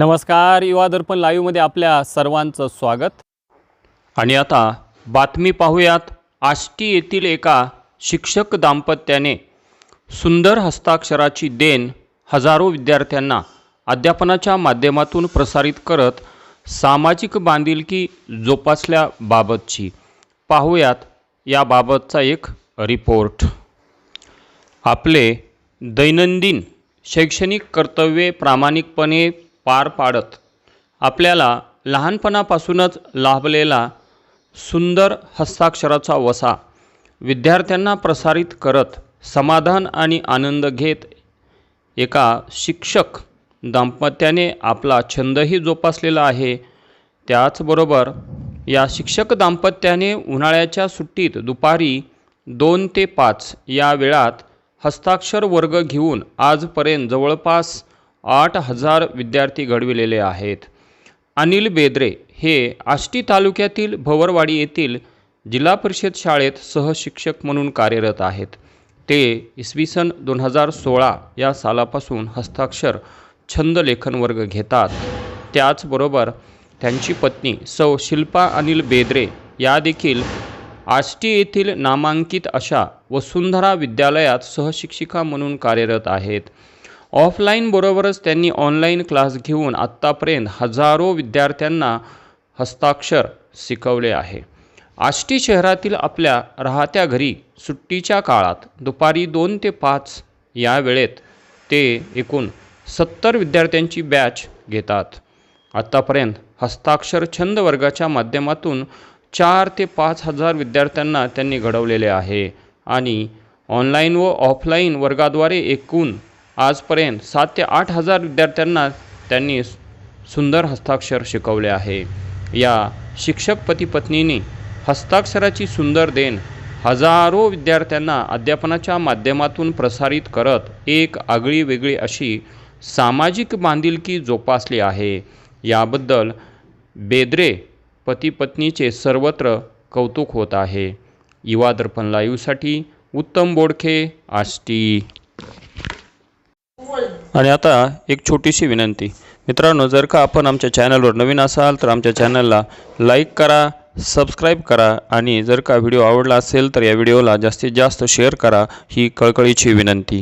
नमस्कार युवा दर्पण लाईव्हमध्ये आपल्या सर्वांचं स्वागत. आणि आता बातमी पाहूयात आष्टी येथील एका शिक्षक दाम्पत्याने सुंदर हस्ताक्षराची देण हजारो विद्यार्थ्यांना अध्यापनाच्या माध्यमातून प्रसारित करत सामाजिक बांधिलकी जोपासल्याबाबतची. पाहूयात याबाबतचा एक रिपोर्ट आपले दैनंदिन शैक्षणिक कर्तव्ये प्रामाणिकपणे पार पाडत. आपल्याला लहानपणापासूनच लाभलेला सुंदर हस्ताक्षराचा वसा विद्यार्थ्यांना प्रसारित करत समाधान आणि आनंद घेत एका शिक्षक दाम्पत्याने आपला छंदही जोपासलेला आहे. त्याचबरोबर या शिक्षक दाम्पत्याने उन्हाळ्याच्या सुट्टीत दुपारी दोन ते पाच या वेळात हस्ताक्षर वर्ग घेऊन आजपर्यंत जवळपास आठ हजार विद्यार्थी घडविलेले आहेत. अनिल बेद्रे हे आष्टी तालुक्यातील भवरवाडी येथील जिल्हा परिषद शाळेत सहशिक्षक म्हणून कार्यरत आहेत. ते इसवी सन दोन हजार सोळा या सालापासून हस्ताक्षर छंद लेखन वर्ग घेतात. त्याचबरोबर त्यांची पत्नी सौ शिल्पा अनिल बेद्रे या देखील आष्टी येथील नामांकित अशा वसुंधरा विद्यालयात सहशिक्षिका म्हणून कार्यरत आहेत. ऑफलाईनबरोबरच त्यांनी ऑनलाईन क्लास घेऊन आत्तापर्यंत हजारो विद्यार्थ्यांना हस्ताक्षर शिकवले आहे. आष्टी शहरातील आपल्या राहत्या घरी सुट्टीच्या काळात दुपारी दोन ते पाच या वेळेत ते एकूण सत्तर विद्यार्थ्यांची बॅच घेतात. आत्तापर्यंत हस्ताक्षर छंद वर्गाच्या माध्यमातून चार ते पाच हजार विद्यार्थ्यांना त्यांनी घडवलेले आहे आणि ऑनलाईन व ऑफलाईन वर्गाद्वारे एकूण आजपर्यंत सात ते आठ हजार विद्यार्थ्यांना त्यांनी सुंदर हस्ताक्षर शिकवले आहे. या शिक्षक पती पत्नींनी हस्ताक्षराची सुंदर देण हजारो विद्यार्थ्यांना अध्यापनाच्या माध्यमातून प्रसारित करत एक आगळी वेगळी अशी सामाजिक बांधिलकी जोपासली आहे. याबद्दल बेद्रे पती पत्नीचे सर्वत्र कौतुक होत आहे. युवा दर्पण लाईव्हसाठी उत्तम बोडखे आष्टी. आणि आता एक छोटीशी विनंती. मित्रांनो जर का आपण आमच्या चॅनलवर नवीन असाल तर आमच्या चॅनलला लाईक करा सबस्क्राईब करा आणि जर का व्हिडिओ आवडला असेल तर या व्हिडिओला जास्तीत जास्त शेअर करा ही कळकळीची विनंती.